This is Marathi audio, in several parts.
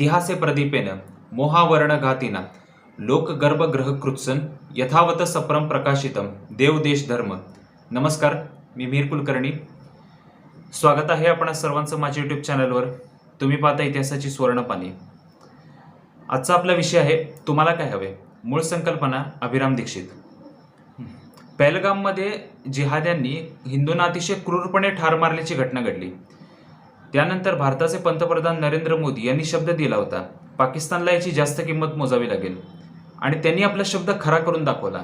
इतिहासे प्रदीपेन मोहावर्ण लोकगर्भग्रहकृत्सन कृत्सन यथावत सप्रम प्रकाशितम देव देश धर्म. नमस्कार मी मीर कुलकर्णी. स्वागत आहे आपणा सर्वांचं माझ्या यूट्यूब चॅनलवर तुम्ही पाहता इतिहासाची सुवर्णपाने आजचा आपला विषय आहे तुम्हाला काय हवे? मूळ संकल्पना अभिराम दीक्षित. पहलगाममध्ये जिहाद्यांनी हिंदूंना अतिशय क्रूरपणे ठार मारल्याची घटना घडली. त्यानंतर भारताचे पंतप्रधान नरेंद्र मोदी यांनी शब्द दिला होता पाकिस्तानला याची जास्त किंमत मोजावी लागेल. आणि त्यांनी आपला शब्द खरा करून दाखवला.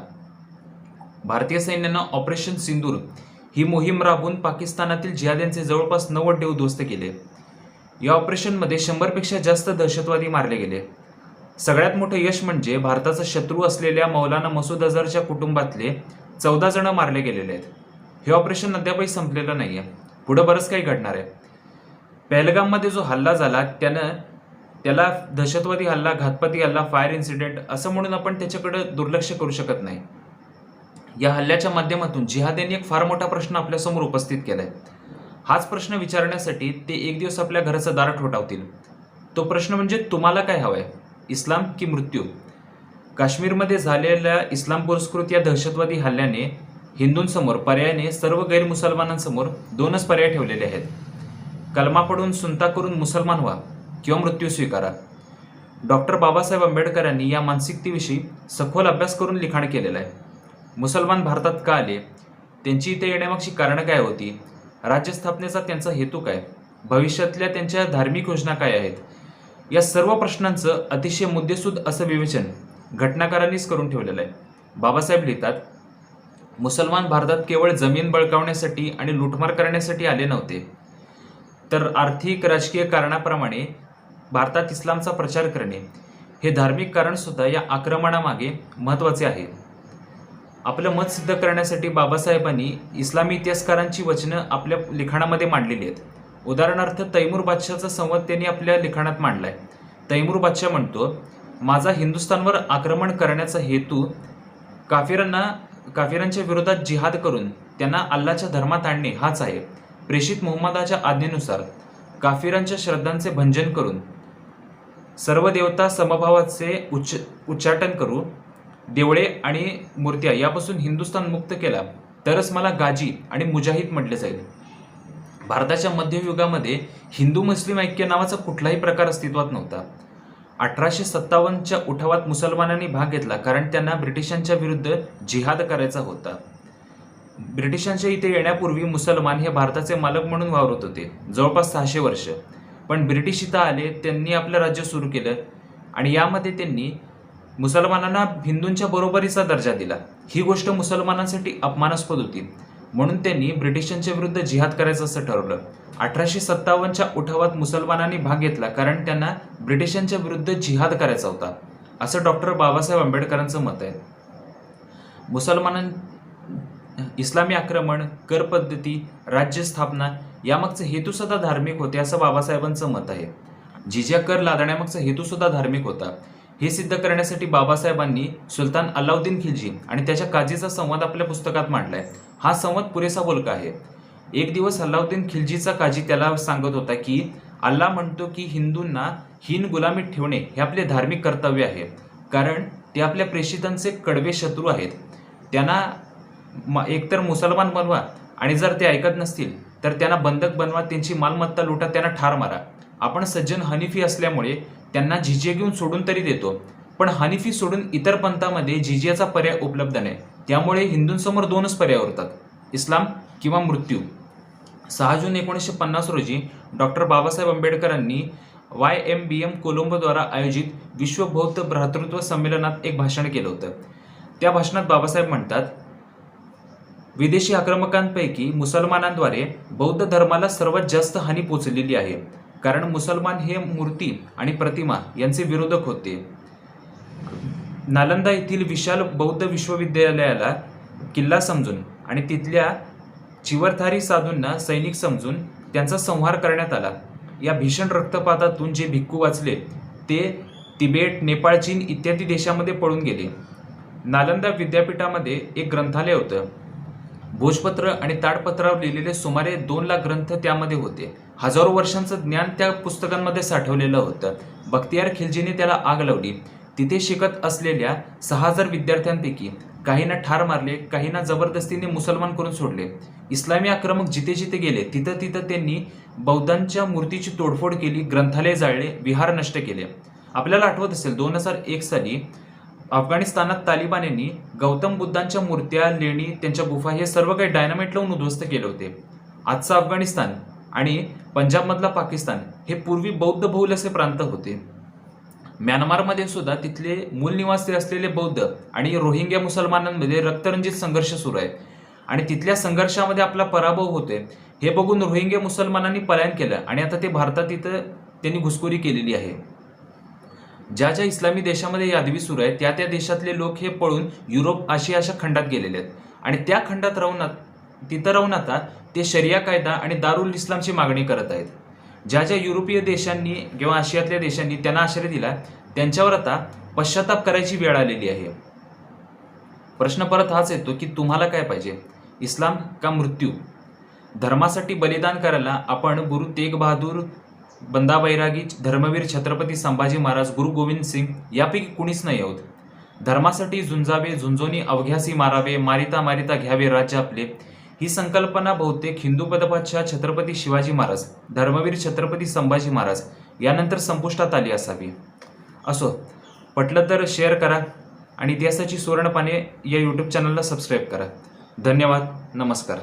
भारतीय सैन्यानं ऑपरेशन सिंदूर ही मोहीम राबवून पाकिस्तानातील जिहाद्यांचे जवळपास नव्वद डेव उद्ध्वस्त केले. या ऑपरेशनमध्ये शंभरपेक्षा जास्त दहशतवादी मारले गेले. सगळ्यात मोठं यश म्हणजे भारताचा शत्रू असलेल्या मौलाना मसूद अझहरच्या कुटुंबातले चौदा जण मारले गेलेले आहेत. हे ऑपरेशन अद्यापही संपलेलं नाही आहे पुढं बरंच काही घडणार आहे. पहलगाममध्ये जो हल्ला झाला त्यानं त्याला दहशतवादी हल्ला घातपाती हल्ला फायर इन्सिडेंट असं म्हणून आपण त्याच्याकडं दुर्लक्ष करू शकत नाही. या हल्ल्याच्या माध्यमातून जिहाद्यांनी एक फार मोठा प्रश्न आपल्यासमोर उपस्थित केला आहे हाच प्रश्न विचारण्यासाठी ते एक दिवस आपल्या घराचं दार ठोठावतील. तो प्रश्न म्हणजे तुम्हाला काय हवंय? इस्लाम की मृत्यू? काश्मीरमध्ये झालेल्या इस्लाम पुरस्कृत या दहशतवादी हल्ल्याने हिंदूंसमोर पर्यायाने सर्व गैरमुसलमानांसमोर दोनच पर्याय ठेवलेले आहेत. कलमा पडून सुनता करून मुसलमान व्हा किंवा मृत्यू स्वीकारा. डॉक्टर बाबासाहेब आंबेडकरांनी या मानसिकतेविषयी सखोल अभ्यास करून लिखाण केलेलं आहे. मुसलमान भारतात का आले? त्यांची इथे येण्यामागची कारणं काय होती? राज्यस्थापनेचा त्यांचा हेतू काय? भविष्यातल्या त्यांच्या धार्मिक योजना काय आहेत? या सर्व प्रश्नांचं अतिशय मुद्देसूद असं विवेचन घटनाकारांनीच करून ठेवलेलं आहे. बाबासाहेब लिहितात मुसलमान भारतात केवळ जमीन बळकावण्यासाठी आणि लुटमार करण्यासाठी आले नव्हते. तर आर्थिक राजकीय कारणाप्रमाणे भारतात इस्लामचा प्रचार करणे हे धार्मिक कारणसुद्धा या आक्रमणामागे महत्त्वाचे आहे. आपलं मत सिद्ध करण्यासाठी बाबासाहेबांनी इस्लामी इतिहासकारांची वचनं आपल्या लिखाणामध्ये मांडलेली आहेत. उदाहरणार्थ तैमूर बादशाहचा संवाद त्यांनी आपल्या लिखाणात मांडला आहे तैमूर बादशाह म्हणतो माझा हिंदुस्थानवर आक्रमण करण्याचा हेतू काफिरांना काफिरांच्या विरोधात जिहाद करून त्यांना अल्लाच्या धर्मात आणणे हाच आहे. प्रेषित मोहम्मदाच्या आज्ञेनुसार काफिरांच्या श्रद्धांचे भंजन करून सर्व देवता समभावाचे उच्च उच्चाटन करू देवळे आणि मूर्त्या यापासून हिंदुस्थान मुक्त केला तरच मला गाजी आणि मुजाहिद म्हटले जाईल. भारताच्या मध्ययुगामध्ये हिंदू मुस्लिम ऐक्य नावाचा कुठलाही प्रकार अस्तित्वात नव्हता. अठराशे सत्तावन्नच्या उठावात मुसलमानांनी भाग घेतला कारण त्यांना ब्रिटिशांच्या विरुद्ध जिहाद करायचा होता. ब्रिटिशांच्या इथे येण्यापूर्वी मुसलमान हे भारताचे मालक म्हणून वावरत होते जवळपास सहाशे वर्ष. पण ब्रिटिश इथं आले त्यांनी आपलं राज्य सुरू केलं आणि यामध्ये त्यांनी मुसलमानांना हिंदूंच्या बरोबरीचा दर्जा दिला. ही गोष्ट मुसलमानांसाठी अपमानास्पद होती. म्हणून त्यांनी ब्रिटिशांच्या विरुद्ध जिहाद करायचं असं ठरवलं. अठराशे सत्तावन्नच्या उठावात मुसलमानांनी भाग घेतला कारण त्यांना ब्रिटिशांच्या विरुद्ध जिहाद करायचा होता असं डॉक्टर बाबासाहेब आंबेडकरांचं मत आहे. मुसलमानां इस्लामी आक्रमण कर पद्धती राज्य स्थापना यामागचे हेतूसुद्धा धार्मिक होते असं बाबासाहेबांचं मत आहे. जिजा कर लादण्यामागचा हेतूसुद्धा धार्मिक होता हे सिद्ध करण्यासाठी बाबासाहेबांनी सुलतान अल्लाउद्दीन खिलजी आणि त्याच्या काजीचा संवाद आपल्या पुस्तकात मांडलाय. हा संवाद पुरेसा बोलका आहे. एक दिवस अल्लाउद्दीन खिलजीचा काजी त्याला सांगत होता की अल्ला म्हणतो की हिंदूंना हिन गुलामीत ठेवणे हे आपले धार्मिक कर्तव्य आहे. कारण ते आपल्या प्रेषितांचे कडवे शत्रू आहेत. त्यांना म- एकतर मुसलमान बनवा आणि जर ते ऐकत नसतील तर त्यांना बंधक बनवा त्यांची मालमत्ता लुटा त्यांना ठार मारा. आपण सज्जन हनिफी असल्यामुळे त्यांना झिजिया घेऊन सोडून तरी देतो पण हनिफी सोडून इतर पंथामध्ये झिजियाचा पर्याय उपलब्ध नाही. त्यामुळे हिंदूंसमोर दोनच पर्याय उरतात इस्लाम किंवा मृत्यू. सहा जून एकोणीसशे पन्नास रोजी डॉक्टर बाबासाहेब आंबेडकरांनी वाय एम बी एम कोलंबोद्वारा आयोजित विश्व बौद्ध भ्रातृत्व संमेलनात एक भाषण केलं होतं. त्या भाषणात बाबासाहेब म्हणतात विदेशी आक्रमकांपैकी मुसलमानांद्वारे बौद्ध धर्माला सर्वात जास्त हानी पोचलेली आहे. कारण मुसलमान हे मूर्ती आणि प्रतिमा यांचे विरोधक होते. नालंदा येथील विशाल बौद्ध विश्वविद्यालयाला किल्ला समजून आणि तिथल्या चिवरथारी साधूंना सैनिक समजून त्यांचा संहार करण्यात आला. या भीषण रक्तपातातून जे भिक्खू वाचले ते तिबेट नेपाळ चीन इत्यादी देशामध्ये पळून गेले. नालंदा विद्यापीठामध्ये एक ग्रंथालय होतं. भोजपत्र आणि ताडपत्रावर लिहिलेले सुमारे दोन लाख ग्रंथ त्यामध्ये होते. हजारो वर्षांचं ज्ञान त्या पुस्तकांमध्ये साठवलेलं होतं. बख्तियार खिलजीने त्याला आग लावली. तिथे शिकत असलेल्या सहा हजार विद्यार्थ्यांपैकी काहींना ठार मारले काहींना जबरदस्तीने मुसलमान करून सोडले. इस्लामी आक्रमक जिथे जिथे गेले तिथं तिथं त्यांनी बौद्धांच्या मूर्तीची तोडफोड केली ग्रंथालय जाळले विहार नष्ट केले. आपल्याला आठवत असेल दोन हजार एक साली अफगाणिस्तानात तालिबान्यांनी गौतम बुद्धांच्या मूर्त्या लेणी त्यांच्या गुफा हे सर्व काही डायनामाइट लावून उद्ध्वस्त केले होते. आजचं अफगाणिस्तान आणि पंजाबमधला पाकिस्तान हे पूर्वी बौद्ध बहुल असे प्रांत होते. म्यानमारमध्ये सुद्धा तिथले मूल निवासी असलेले बौद्ध आणि रोहिंग्या मुसलमानांमध्ये रक्तरंजित संघर्ष सुरू आहे. आणि तिथल्या संघर्षामध्ये आपला पराभव होतोय हे बघून रोहिंग्या मुसलमानांनी पलायन केलं आणि आता ते भारतात इथं त्यांनी घुसखोरी केलेली आहे. ज्या ज्या इस्लामी देशामध्ये यादवी सुरू आहे त्या त्या देशातले लोक हे पळून युरोप आशिया अशा खंडात गेलेले आहेत. आणि त्या खंडात राहून तिथं राहून आता ते शरिया कायदा आणि दारुल इस्लामची मागणी करत आहेत. ज्या ज्या युरोपीय देशांनी किंवा आशियातल्या देशांनी त्यांना आश्रय दिला त्यांच्यावर आता पश्चाताप करायची वेळ आलेली आहे. प्रश्न परत हाच येतो की तुम्हाला काय पाहिजे? इस्लाम का मृत्यू? धर्मासाठी बलिदान करायला आपण गुरु तेग बहादूर बंदा बैरागी धर्मवीर छत्रपती संभाजी महाराज गुरु गोविंद सिंग यापैकी कुणीच नाही आहोत. धर्मासाठी झुंजावे झुंजोनी अवघ्यासी मारावे मारिता मारिता घ्यावे राज्य आपले. ही संकल्पना बहुतेक हिंदू पदपाच्या छत्रपती शिवाजी महाराज धर्मवीर छत्रपती संभाजी महाराज यानंतर संपुष्टात आली असावी. असो पटलं तर शेअर करा आणि इतिहासाची सुवर्णपाने या यूट्यूब चॅनलला सबस्क्राईब करा. धन्यवाद नमस्कार.